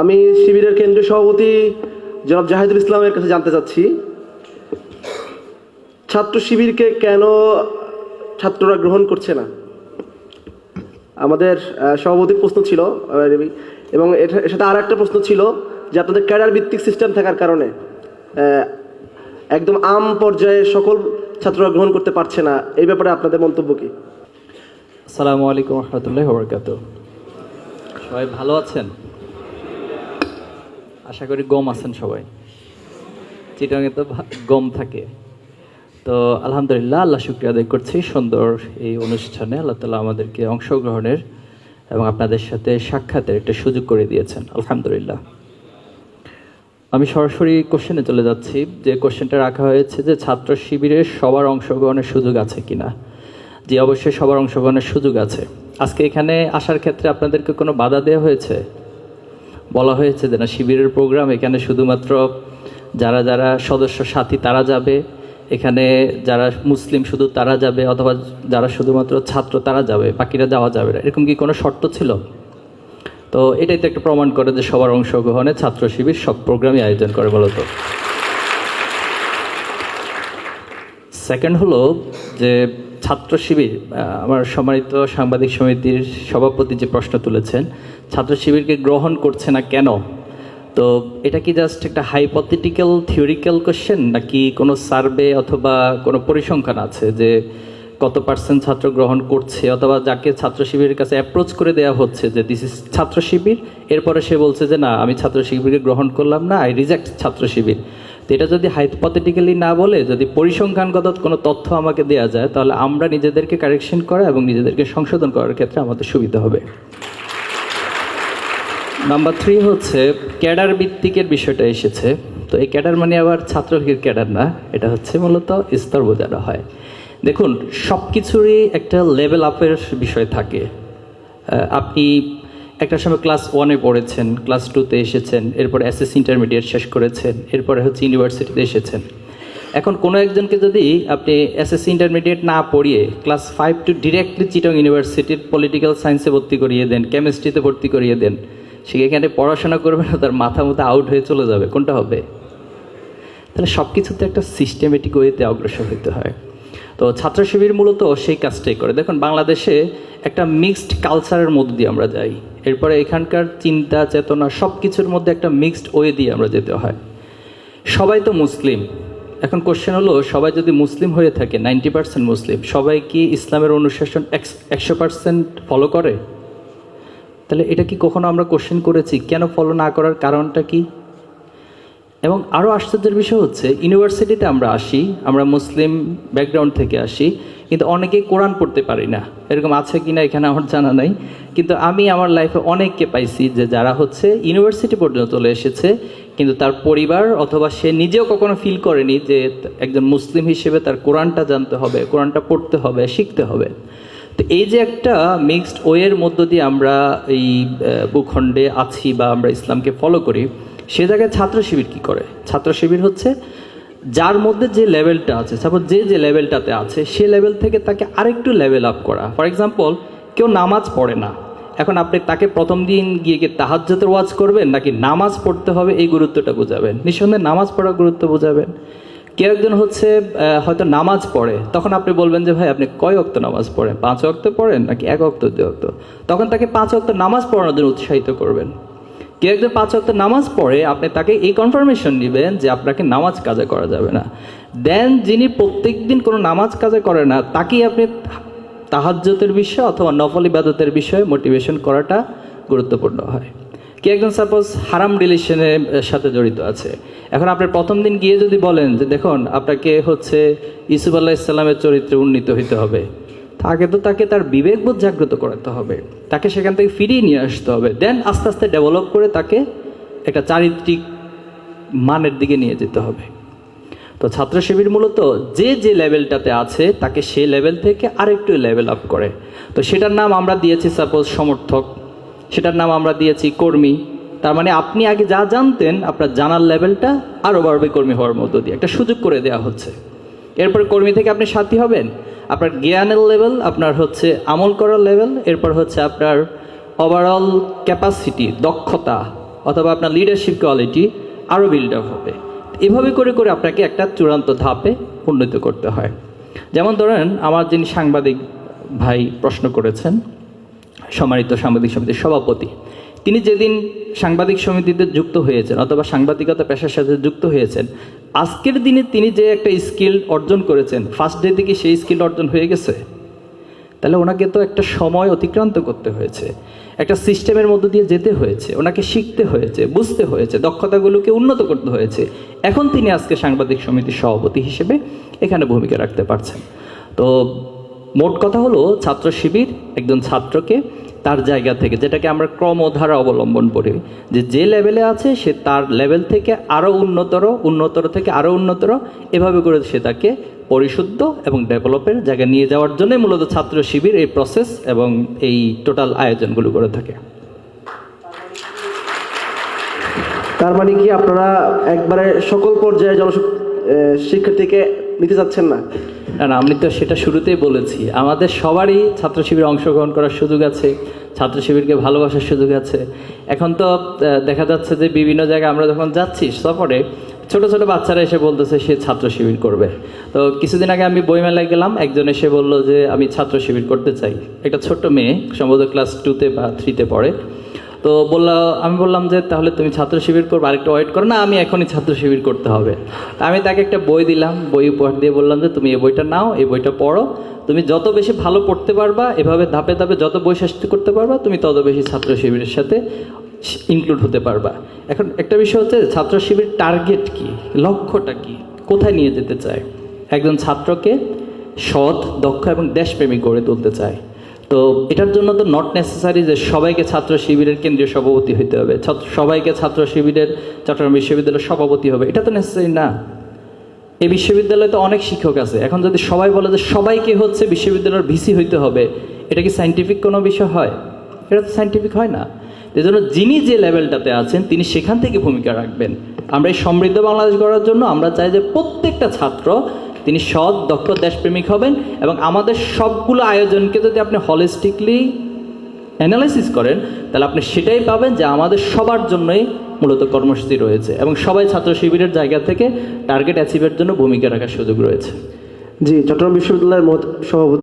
আমি শিবিরের কেন্দ্রীয় সভাপতি জনাব জাহিদুল ইসলামের কাছে জানতে চাচ্ছি, ছাত্র শিবিরকে কেন ছাত্ররা গ্রহণ করছে না? আমাদের সভাপতির প্রশ্ন ছিল এবং এর সাথে আর একটা প্রশ্ন ছিল যে আপনাদের ক্যাডার ভিত্তিক সিস্টেম থাকার কারণে একদম আম পর্যায়ে সকল ছাত্ররা গ্রহণ করতে পারছে না। এই ব্যাপারে আপনাদের মন্তব্য কি? আসসালামু আলাইকুম রহমতুল্লাহ সবাই ভালো আছেন? আশা করি গম আছেন সবাই। চিটাঙে তো গম থাকে। তো আলহামদুলিল্লাহ, আল্লাহ শুক্রিয়া আদায় করছি সুন্দর এই অনুষ্ঠানে। আল্লাহ তালা আমাদেরকে অংশগ্রহণের এবং আপনাদের সাথে সাক্ষাতের একটা সুযোগ করে দিয়েছেন। আলহামদুলিল্লাহ। আমি সরাসরি কোশ্চেনে চলে যাচ্ছি। যে কোশ্চেনটা রাখা হয়েছে যে ছাত্র শিবিরে সবার অংশগ্রহণের সুযোগ আছে কিনা? জি, অবশ্যই সবার অংশগ্রহণের সুযোগ আছে। আজকে এখানে আসার ক্ষেত্রে আপনাদেরকে কোনো বাধা দেওয়া হয়েছে? বলা হয়েছে যে না, শিবিরের প্রোগ্রাম এখানে শুধুমাত্র যারা যারা সদস্য সাথী তারা যাবে, এখানে যারা মুসলিম শুধু তারা যাবে অথবা যারা শুধুমাত্র ছাত্র তারা যাবে, বাকিরা যাওয়া যাবে না। এরকম কি কোনো শর্ত ছিল? তো এটাই তো একটা প্রমাণ করে যে সবার অংশগ্রহণে ছাত্র শিবির সব প্রোগ্রামই আয়োজন করে মূলত সেকেন্ড হলো যে ছাত্র শিবির আমার সম্মানিত সাংবাদিক সমিতির সভাপতি যে প্রশ্ন তুলেছেন, ছাত্র শিবিরকে গ্রহণ করছে না কেন? তো এটা কি জাস্ট একটা হাইপথেটিক্যাল থিওরিক্যাল কোশ্চেন নাকি কোনো সার্ভে অথবা কোনো পরিসংখ্যান আছে যে কত পার্সেন্ট ছাত্র গ্রহণ করছে অথবা যাকে ছাত্র শিবিরের কাছে অ্যাপ্রোচ করে দেওয়া হচ্ছে যে দিস ইজ ছাত্র শিবির, এরপরে সে বলছে যে না, আমি ছাত্র শিবিরকে গ্রহণ করলাম না আই রিজেক্ট ছাত্র শিবির। এটা যদি হাইপথেটিক্যালি না বলে, যদি পরিসংখ্যানগত কোনো তথ্য আমাকে দেওয়া যায়, তাহলে আমরা নিজেদেরকে কারেকশন করা এবং নিজেদেরকে সংশোধন করার ক্ষেত্রে আমাদের সুবিধা হবে। নাম্বার থ্রি হচ্ছে, ক্যাডার ভিত্তিকের বিষয়টা এসেছে। তো এই ক্যাডার মানে আবার ছাত্রলীগের ক্যাডার না, এটা হচ্ছে মূলত স্তর বোঝানো হয়। দেখুন সব কিছুরই একটা লেভেল আপের বিষয় থাকে। আপনি একটা সময় ক্লাস ওয়ানে পড়েছেন, ক্লাস টুতে এসেছেন, এরপরে এসএস ইন্টারমিডিয়েট শেষ করেছেন, এরপরে হচ্ছে ইউনিভার্সিটিতে এসেছেন। এখন কোনো একজনকে যদি আপনি এসএসসি ইন্টারমিডিয়েট না পড়িয়ে class five to directly Chittagong ইউনিভার্সিটির পলিটিক্যাল সায়েন্সে ভর্তি করিয়ে দেন কেমিস্ট্রিতে ভর্তি করিয়ে দেন, সে এখানে পড়াশোনা করবে না, তার মাথা মতো আউট হয়ে চলে যাবে? কোনটা হবে? তাহলে সব কিছুতে একটা সিস্টেমেটিক ওয়েতে অগ্রসর হতে হয়। তো ছাত্র শিবির মূলত সেই কাজটাই করে। দেখুন, বাংলাদেশে একটা মিক্সড কালচারের মধ্যে দিয়ে আমরা যাই। এরপরে এখানকার চিন্তা, চেতনা সব কিছুর মধ্যে একটা মিক্সড ওয়ে দিয়ে আমরা যেতে হয়। সবাই তো মুসলিম। এখন কোশ্চেন হলো, সবাই যদি মুসলিম হয়ে থাকে নাইনটি পার্সেন্ট মুসলিম, সবাই কি ইসলামের অনুশাসন একশো পার্সেন্ট ফলো করে? তাহলে এটা কি কখনো আমরা কোশ্চেন করেছি? কেন ফলো না করার কারণটা কি? এবং আরও আশ্চর্যের বিষয় হচ্ছে ইউনিভার্সিটিতে আমরা আসি, আমরা মুসলিম ব্যাকগ্রাউন্ড থেকে আসি, কিন্তু অনেকেই কোরআন পড়তে পারি না। এরকম আছে কি না এখানে আমার জানা নাই, কিন্তু আমি আমার লাইফে অনেককে পাইছি যে যারা হচ্ছে ইউনিভার্সিটি পর্যন্ত চলে এসেছে, কিন্তু তার পরিবার অথবা সে নিজেও কখনো ফিল করেনি যে একজন মুসলিম হিসেবে তার কোরআনটা জানতে হবে, কোরআনটা পড়তে হবে, শিখতে হবে। তো এই যে একটা মিক্সড ওয়ের মধ্য দিয়ে আমরা এই ভূখণ্ডে আছি বা আমরা ইসলামকে ফলো করি সে জায়গায় ছাত্র শিবির কী করে? ছাত্র শিবির হচ্ছে যার মধ্যে যে লেভেলটা আছে সাপোজ যে যে লেভেলটাতে আছে, সে লেভেল থেকে তাকে আরেকটু লেভেল আপ করা। ফর এক্সাম্পল কেউ নামাজ পড়ে না। এখন আপনি তাকে প্রথম দিন গিয়ে গিয়ে তাহাজ্জতের ওয়াজ করবেন, নাকি নামাজ পড়তে হবে, এই গুরুত্বটা বোঝাবেন? নিঃসন্দেহে নামাজ পড়ার গুরুত্ব বোঝাবেন। কেউ একজন হচ্ছে হয়তো নামাজ পড়ে, তখন আপনি বলবেন যে, ভাই, আপনি কয় অক্ত নামাজ পড়েন? পাঁচ অক্ত পড়েন, নাকি এক অক্ত দুই অক্ত তখন তাকে পাঁচ অক্ত নামাজ পড়ানোর জন্য উৎসাহিত করবেন। কেউ একজন পাঁচ অক্ত নামাজ পড়ে, আপনি তাকে এই কনফার্মেশন নেবেন যে আপনাকে নামাজ কাজে করা যাবে না। দেন যিনি প্রত্যেক দিন কোনো নামাজ কাজে করে না, তাকেই আপনি তাহাজ্জতের বিষয় অথবা নফল ইবাদতের বিষয়ে মোটিভেশন করাটা গুরুত্বপূর্ণ হয়। কে একজন সাপোজ হারাম রিলেশনের সাথে জড়িত আছে। এখন আপনার প্রথম দিন গিয়ে যদি বলেন যে, দেখুন, আপনাকে হচ্ছে ইসুফ আল্লাহ ইসলামের চরিত্রে উন্নীত হইতে হবে। আগে তো তাকে তার বিবেকবোধ জাগ্রত করাতে হবে। তাকে সেখান থেকে ফিরিয়ে নিয়ে আসতে হবে। দেন আস্তে আস্তে ডেভেলপ করে তাকে একটা চারিত্রিক মানের দিকে নিয়ে যেতে হবে। তো ছাত্র শিবির মূলত যে যে লেভেলটাতে আছে, তাকে সেই লেভেল থেকে আরেকটু লেভেল আপ করে। তো সেটার নাম আমরা দিয়েছি সাপোজ সমর্থক। সেটার নাম আমরা দিয়েছি, কর্মী। তার মানে আপনি আগে যা জানতেন, আপনার জানার লেভেলটা আরও বাড়বে কর্মী হওয়ার মধ্য দিয়ে। একটা সুযোগ করে দেওয়া হচ্ছে। এরপর কর্মী থেকে আপনি সাথী হবেন, আপনার জ্ঞানের লেভেল আপনার হচ্ছে আমল করার লেভেল এরপর হচ্ছে আপনার ওভারঅল ক্যাপাসিটি দক্ষতা, অথবা আপনার লিডারশিপ কোয়ালিটি আরও বিল্ড আপ হবে। এভাবে করে করে আপনাকে একটা চূড়ান্ত ধাপে উন্নীত করতে হয়। যেমন ধরেন, আমার যিনি সাংবাদিক ভাই প্রশ্ন করেছেন, সম্মানিত সাংবাদিক সমিতির সভাপতি, তিনি যেদিন সাংবাদিক সমিতিতে যুক্ত হয়েছেন, অথবা সাংবাদিকতা পেশার সাথে যুক্ত হয়েছেন আজকের দিনে তিনি যে একটা স্কিল অর্জন করেছেন ফার্স্ট ডে থেকে সেই স্কিল অর্জন হয়ে গেছে। তাহলে ওনাকে তো একটা সময় অতিক্রান্ত করতে হয়েছে। একটা সিস্টেমের মধ্য দিয়ে যেতে হয়েছে, ওনাকে শিখতে হয়েছে, বুঝতে হয়েছে, দক্ষতাগুলোকে উন্নত করতে হয়েছে। এখন তিনি আজকে সাংবাদিক সমিতির সভাপতি হিসেবে এখানে ভূমিকা রাখতে পারছেন। তো মোট কথা হলো, ছাত্র শিবির, একজন ছাত্রকে তার জায়গা থেকে, যেটাকে আমরা ক্রমধারা অবলম্বন করি যে যে লেভেলে আছে, সে তার লেভেল থেকে আরও উন্নতর উন্নতর থেকে আরও উন্নতর, এভাবে করে সে তাকে পরিশুদ্ধ এবং ডেভেলপের জায়গায় নিয়ে যাওয়ার জন্যই মূলত ছাত্র শিবির এই প্রসেস এবং এই টোটাল আয়োজনগুলো করে থাকে। তার মানে কি আপনারা একবারে সকল পর্যায়ে জন শিক্ষার্থীকে নিতে চাচ্ছেন না? না আমি তো সেটা শুরুতেই বলেছি। আমাদের সবারই ছাত্র শিবিরে অংশগ্রহণ করার সুযোগ আছে ছাত্র শিবিরকে ভালোবাসার সুযোগ আছে। এখন তো দেখা যাচ্ছে যে বিভিন্ন জায়গায় আমরা যখন যাচ্ছি সফরে, ছোট ছোট বাচ্চারা এসে বলতেছে সে ছাত্র শিবির করবে। তো কিছুদিন আগে আমি বইমেলায় গেলাম, একজন এসে বলল যে, আমি ছাত্র শিবির করতে চাই। একটা ছোট্ট মেয়ে, সম্ভবত ক্লাস টুতে বা থ্রিতে পড়ে। তো বললাম আমি বললাম যে, তাহলে তুমি ছাত্র শিবির করবে, আরেকটা ওয়েট করো। না, আমি এখনই ছাত্র শিবির করতে হবে। আমি তাকে একটা বই দিলাম, বই উপহার দিয়ে বললাম যে, তুমি এই বইটা নাও, এই বইটা পড়ো। তুমি যত বেশি ভালো পড়তে পারবা, এভাবে ধাপে ধাপে যত বই শেষ করতে পারবা, তুমি তত বেশি ছাত্র শিবিরের সাথে ইনক্লুড হতে পারবা। এখন একটা বিষয় হচ্ছে, ছাত্র শিবির টার্গেট কি? লক্ষ্যটা কি? কোথায় নিয়ে যেতে চায়? একজন ছাত্রকে সৎ, দক্ষ এবং দেশপ্রেমিক গড়ে তুলতে চায়। তো এটার জন্য তো নট নেসেসারি যে সবাইকে ছাত্র শিবিরের কেন্দ্রীয় সভাপতি হতে হবে। ছাত্র- সবাইকে ছাত্র শিবিরের, চট্টগ্রাম বিশ্ববিদ্যালয়ের সভাপতি হবে। এটা তো নেসেসারি না। এই বিশ্ববিদ্যালয়ে তো অনেক শিক্ষক আছে। এখন যদি সবাই বলে যে সবাইকে হচ্ছে বিশ্ববিদ্যালয়ের ভিসি হইতে হবে, এটা কি সাইন্টিফিক কোনো বিষয় হয়? এটা তো সাইন্টিফিক হয় না। এই জন্য যিনি যে লেভেলটাতে আছেন, তিনি সেখান থেকে ভূমিকা রাখবেন। আমরা এই সমৃদ্ধ বাংলাদেশ গড়ার জন্য আমরা চাই যে প্রত্যেকটা ছাত্র তিনি সৎ, দক্ষ দেশপ্রেমিক হবেন এবং আমাদের সবগুলো আয়োজনকে যদি আপনি হলিস্টিকলি অ্যানালাইসিস করেন, তাহলে আপনি সেটাই পাবেন যে আমাদের সবার জন্যই মূলত কর্মসূচি রয়েছে এবং সবাই ছাত্র শিবিরের জায়গা থেকে টার্গেট অ্যাচিভের জন্য ভূমিকা রাখার সুযোগ রয়েছে। জি, চট্টগ্রাম বিশ্ববিদ্যালয়ের সভাপতি